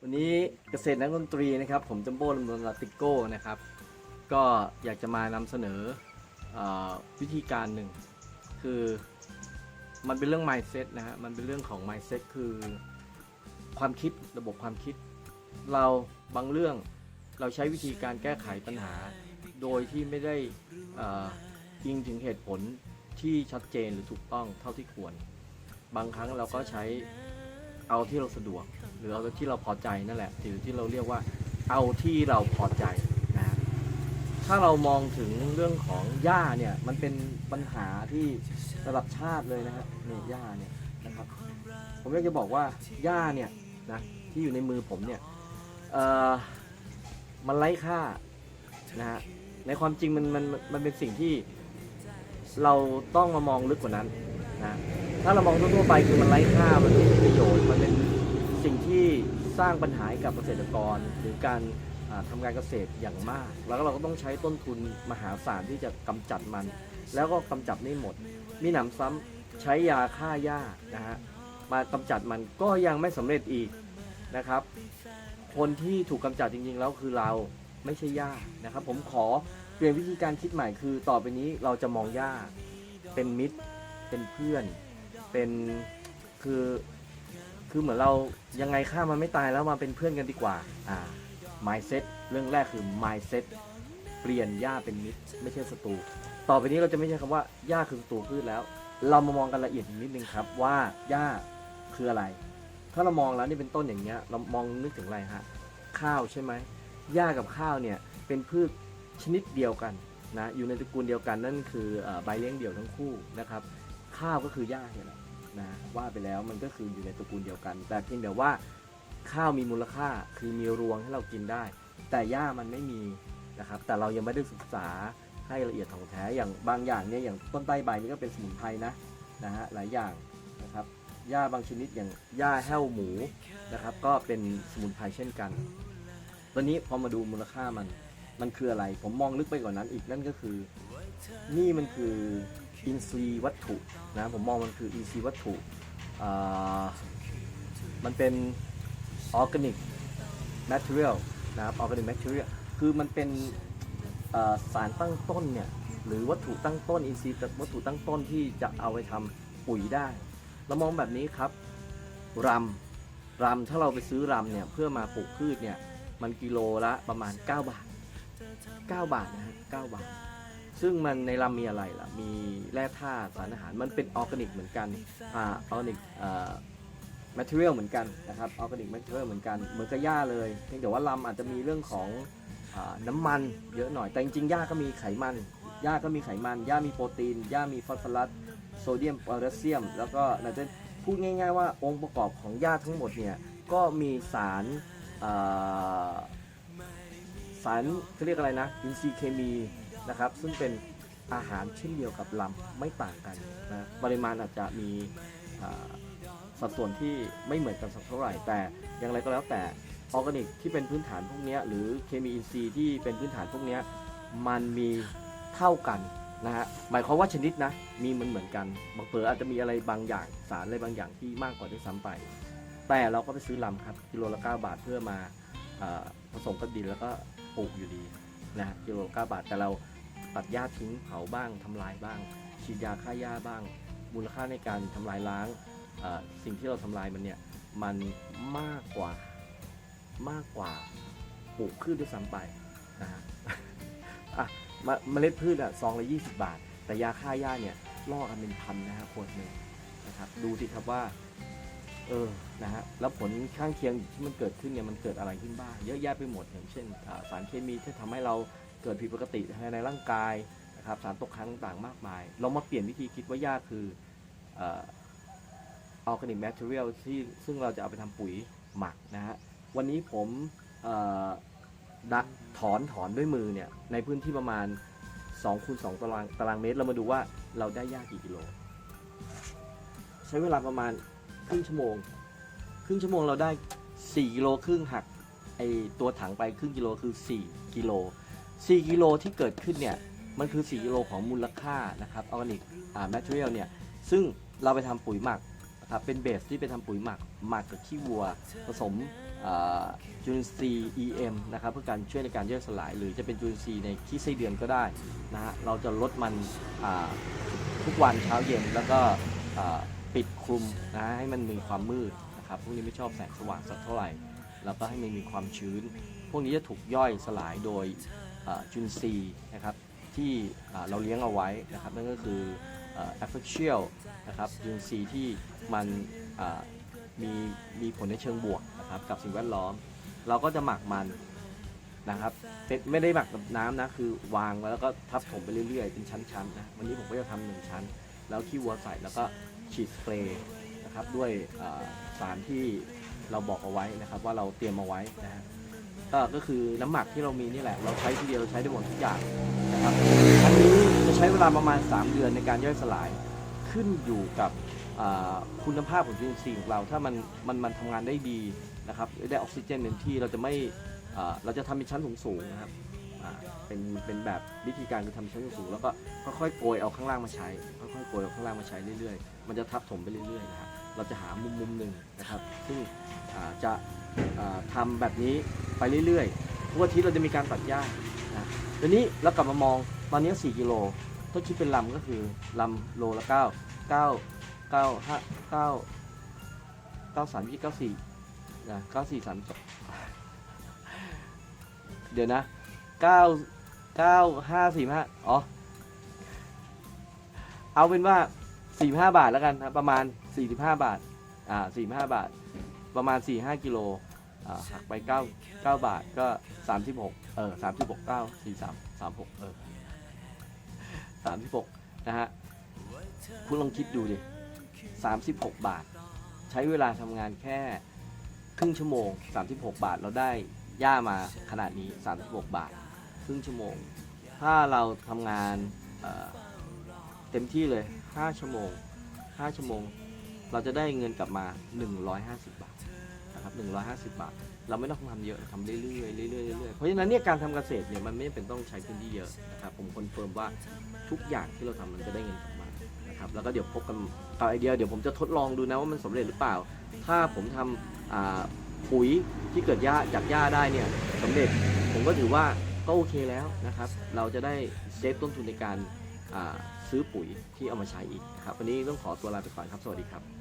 วันนี้เกษตรนักดนตรีนะครับ ผมจัมโบ้ลำดวนลาติโก้นะครับ ก็อยากจะมานำเสนออวิธีการหนึ่ง คือมันเป็นเรื่อง mindset นะฮะมันเป็นเรื่องของ mindset คือความคิดระบบความคิด เราบางเรื่องเราใช้วิธีการแก้ไขปัญหา โดยที่ไม่ได้อ่าอิงถึงเหตุผลที่ชัดเจนหรือถูกต้องเท่าที่ควร บางครั้งเราก็ใช้ เอาที่เราสะดวก หรือเอาที่เราพอใจนั่นแหละหรือที่เราเรียกว่า เอาที่เราพอใจนะถ้าเรามองถึงเรื่องของหญ้าเนี่ยมันเป็นปัญหาที่ระดับชาติเลยนะครับนี่หญ้าเนี่ยนะครับ ผมอยากจะบอกว่าหญ้าเนี่ยนะที่อยู่ในมือผมเนี่ยเอ่อมันไร้ค่านะฮะในความจริงมันมันมันเป็นสิ่งที่เราต้องมามองลึกกว่านั้นนะ ถ้าเรามองทั่วๆไปคือมันไร้ค่ามันไม่มีประโยชน์มันเป็นสิ่งที่สร้างปัญหาให้กับเกษตรกร หรือการอ่าทำการเกษตรอย่างมาก แล้วเราก็ต้องใช้ต้นทุนมหาศาลที่จะกำจัดมัน แล้วก็กำจัดไม่หมด มีหนำซ้ำใช้ยาฆ่าหญ้านะฮะมากำจัดมันก็ยังไม่สำเร็จอีกนะครับ คนที่ถูกกำจัดจริงๆแล้วคือเราไม่ใช่หญ้านะครับ ผมขอเปลี่ยนวิธีการคิดใหม่คือ ต่อไปนี้เราจะมองหญ้าเป็นมิตรเป็นเพื่อน เป็นคือคือเหมือนเรายังไงฆ่ามันไม่ตายแล้วมาเป็นเพื่อนกันดีกว่า อ่า mindset เรื่องแรกคือ mindset เปลี่ยนหญ้าเป็นมิตรไม่ใช่ศัตรู ต่อไปนี้เราจะไม่ใช่คำว่าหญ้าคือศัตรูพืชแล้ว เรามามองกันละเอียดนิดนึงครับว่าหญ้าคืออะไร ถ้าเรามองแล้วนี่เป็นต้นอย่างเงี้ย เรามองนึกถึงอะไรฮะ ข้าวใช่ไหมหญ้ากับข้าวเนี่ยเป็นพืชชนิดเดียวกันนะ อยู่ในตระกูลเดียวกันนั่นคือใบเลี้ยงเดี่ยวทั้งคู่นะครับ ข้าวก็คือหญ้าเนี่ยแหละนะว่าไปแล้วมันก็คืออยู่ในตระกูลเดียวกัน แต่เพียงแต่ว่าข้าวมีมูลค่าคือมีรวงให้เรากินได้ แต่หญ้ามันไม่มีนะครับ แต่เรายังไม่ได้ศึกษาให้ละเอียดถ่องแท้อย่างบางอย่างเนี่ยอย่างต้นใต้ใบนี่ก็เป็นสมุนไพรนะนะฮะหลายอย่างนะครับหญ้าบางชนิดอย่างหญ้าแห้วหมูนะครับ ก็เป็นสมุนไพรเช่นกันตอนนี้พอมาดูมูลค่ามันมันคืออะไร ผมมองลึกไปกว่านั้นอีกนั่นก็คือ นี่มันคือ อินทรีย์วัตถุนะผมมองมันคืออินทรีย์วัตถุมันเป็นออร์แกนิกแมทเทียลนะครับออร์แกนิกแมทเทียลคือมันเป็นสารตั้งต้นเนี่ยหรือวัตถุตั้งต้นอินทรีย์วัตถุตั้งต้นที่จะเอาไปทำปุ๋ยได้ เรามองแบบนี้ครับรำรำถ้าเราไปซื้อรำเนี่ยเพื่อมาปลูกพืชเนี่ยมันกิโลละประมาณ 9 บาท 9 บาทนะฮะ9บาท ซึ่งมันในลำมีอะไรล่ะ มีแร่ธาตุสารอาหาร มันเป็นออร์แกนิกเหมือนกัน อ่า ออร์แกนิกอ่อแมทเทียลเหมือนกันนะครับ ออร์แกนิกแมทเทียลเหมือนกัน เหมือนกับหญ้าเลย เพียงแต่ว่าลำอาจจะมีเรื่องของอน้ำมันเยอะหน่อย แต่จริงๆหญ้าก็มีไขมันหญ้าก็มีไขมันหญ้ามีโปรตีนหญ้ามีฟอสฟอรัส โซเดียมโพแทสเซียม แล้วก็ไนโตรเจนพูดง่าย ๆ ว่าองค์ประกอบของหญ้าทั้งหมดเนี่ย ก็มีสารสารเขาเรียกอะไรนะอินทรีย์เคมี นะครับซึ่งเป็นอาหารเช่นเดียวกับลำไม่ต่างกันนะปริมาณอาจจะมีสัดส่วนที่ไม่เหมือนกันสักเท่าไหร่ แต่อย่างไรก็แล้วแต่ออร์แกนิกที่เป็นพื้นฐานพวกนี้หรือเคมีอินทรีย์ที่เป็นพื้นฐานพวกนี้มันมีเท่ากันนะฮะหมายความว่าชนิดนะมีเหมือนเหมือนกันบางเผออาจจะมีอะไรบางอย่างสารอะไรบางอย่างที่มากกว่าด้วยซ้ำไป แต่เราก็ไปซื้อลำครับกิโลละ9บาทเพื่อมาอผสมกับดินแล้วก็ปลูกอยู่ดีนะฮะกิโลละ9บาทแต่เรา ตัดหญ้าทิ้งเผาบ้างทำลายบ้าง ฉีดยาฆ่าหญ้าบ้าง มูลค่าในการทำลายล้างสิ่งที่เราทำลายมันเนี่ยมันมากกว่ามากกว่าปลูกพืชด้วยซ้ำไปนะฮะอะมะเมล็ดพืชอะซองละ20บาท แต่ยาฆ่าหญ้าเนี่ยล่อกันเป็นพันนะฮะขวดหนึ่งนะครับดูสิครับว่าเออ นะฮะ แล้วผลข้างเคียงที่มันเกิดขึ้นเนี่ย มันเกิดอะไรขึ้นบ้าง เยอะแยะไปหมด อย่างเช่น สารเคมีที่ทำให้เรา เกิดผิดปกติภายในร่างกายนะครับสารตกค้างต่างๆมากมาย เรามาเปลี่ยนวิธีคิดว่าหญ้าคือออร์แกนิกแมทเทียลที่ซึ่งเราจะเอาไปทำปุ๋ยหมักนะฮะวันนี้ผมถอนถอนด้วยมือเนี่ยในพื้นที่ประมาณ2คูณ2ตารางตารางเมตร เรามาดูว่าเราได้หญ้ากี่กิโล ใช้เวลาประมาณครึ่งชั่วโมง ครึ่งชั่วโมงเราได้ 4 กิโลครึ่งหักไอตัวถังไปครึ่งกิโลคือ 4 กิโล 4กิโลที่เกิดขึ้นเนี่ยมันคือ 4กิโลของมูลค่านะครับออร์แกนิกอ่าแมทเทียลเนี่ยซึ่งเราไปทำปุ๋ยหมักนะครับเป็นเบสที่ไปทำปุ๋ยหมักหมักกับขี้วัว ผสมจุลินทรีย์ EM นะครับเพื่อการช่วยในการย่อยสลาย หรือจะเป็นจุลินทรีย์ในขี้ไส้เดือนก็ได้นะฮะเราจะลดมันทุกวันเช้าเย็นแล้วก็ปิดคลุมนะฮะให้มันมีความมืดนะครับพวกนี้ไม่ชอบแสงสว่างสักเท่าไหร่ แล้วก็ให้มันมีความชื้น พวกนี้จะถูกย่อยสลายโดย จุลินทรีย์นะครับที่เราเลี้ยงเอาไว้นะครับนั่นก็คือแอฟเฟกเชียลนะครับจุลินทรีย์ที่มันมีมีผลในเชิงบวกนะครับกับสิ่งแวดล้อม เราก็จะหมักมันนะครับเป็นไม่ได้หมักกับน้ำนะคือวางไว้แล้วก็ทับถมไปเรื่อยๆ เป็นชั้นๆนะวันนี้ผมก็จะทำหนึ่งชั้น แล้วขี้วัวใส่แล้วก็ฉีดสเปรย์นะครับด้วยสารที่เราบอกเอาไว้นะครับว่าเราเตรียมเอาไว้นะฮะ ก็ก็คือน้ำหมักที่เรามีนี่แหละ เราใช้ทีเดียวเราใช้ได้หมดทุกอย่างนะครับอันนี้จะใช้เวลาประมาณ 3 เดือนในการย่อยสลายขึ้นอยู่กับอ่าคุณภาพของจุลินทรีย์ของเราถ้ามันมันมันทำงานได้ดีนะครับได้ออกซิเจนเต็มที่เราจะไม่อ่าเราจะทำเป็นชั้นสูงๆนะครับอ่าเป็นเป็นแบบวิธีการคือทำชั้นสูงๆแล้วก็ค่อยๆโกยเอาข้างล่างมาใช้ค่อยๆโกยเอาข้างล่างมาใช้เรื่อยๆ มันจะทับถมไปเรื่อยๆนะครับเราจะหามุมมุมหนึ่งนะครับ ซึ่งอ่าจะอ่าทำแบบนี้ ไปเรื่อยๆทุกอาทิตย์เราจะมีการตัดหญ้านะทีนี้เรากลับมามองตอนนี้ 4 กิโลถ้าคิดเป็นลำก็คือลำโลละ 9 9 9 5 9 9 3 2 9 4นะ9 4 3 2เดี๋ยวนะ 9 9 5 4 5อ๋อ เอาเป็นว่า 45 บาทแล้วกันนะประมาณ 45 บาท อ่า45 บาท ประมาณ 4-5กิโล หักไป 9 9 บาทก็ 36 เออ 36 9 4 3 36 เออ 36 นะฮะ คุณลองคิดดูดิ 36 บาท ใช้เวลาทำงานแค่ครึ่งชั่วโมง 36 บาทเราได้หญ้ามาขนาดนี้ 36 บาท ครึ่งชั่วโมง ถ้าเราทำงานเเต็มที่เลย 5 ชั่วโมง 5 ชั่วโมง เราจะได้เงินกลับมา 150 บาท นะครับ 150 บาท เราไม่ต้องทำเยอะทำเรื่อยๆเรื่อยๆเรื่อยๆเพราะฉะนั้นเนี่ยการทำเกษตรเนี่ยมันไม่จำเป็นต้องใช้พื้นที่เยอะนะครับผมคอนเฟิร์มว่าทุกอย่างที่เราทำมันจะได้เงินกลับมานะครับแล้วก็เดี๋ยวพบกันต่อไอเดียเดี๋ยวผมจะทดลองดูนะว่ามันสำเร็จหรือเปล่า ถ้าผมทำอ่าปุ๋ยที่เกิดหญ้าจากหญ้าได้เนี่ยสำเร็จผมก็ถือว่าก็โอเคแล้วนะครับ เราจะได้เซฟต้นทุนในการอ่าซื้อปุ๋ยที่เอามาใช้อีกนะครับวันนี้ต้องขอตัวลาไปก่อนครับสวัสดีครับ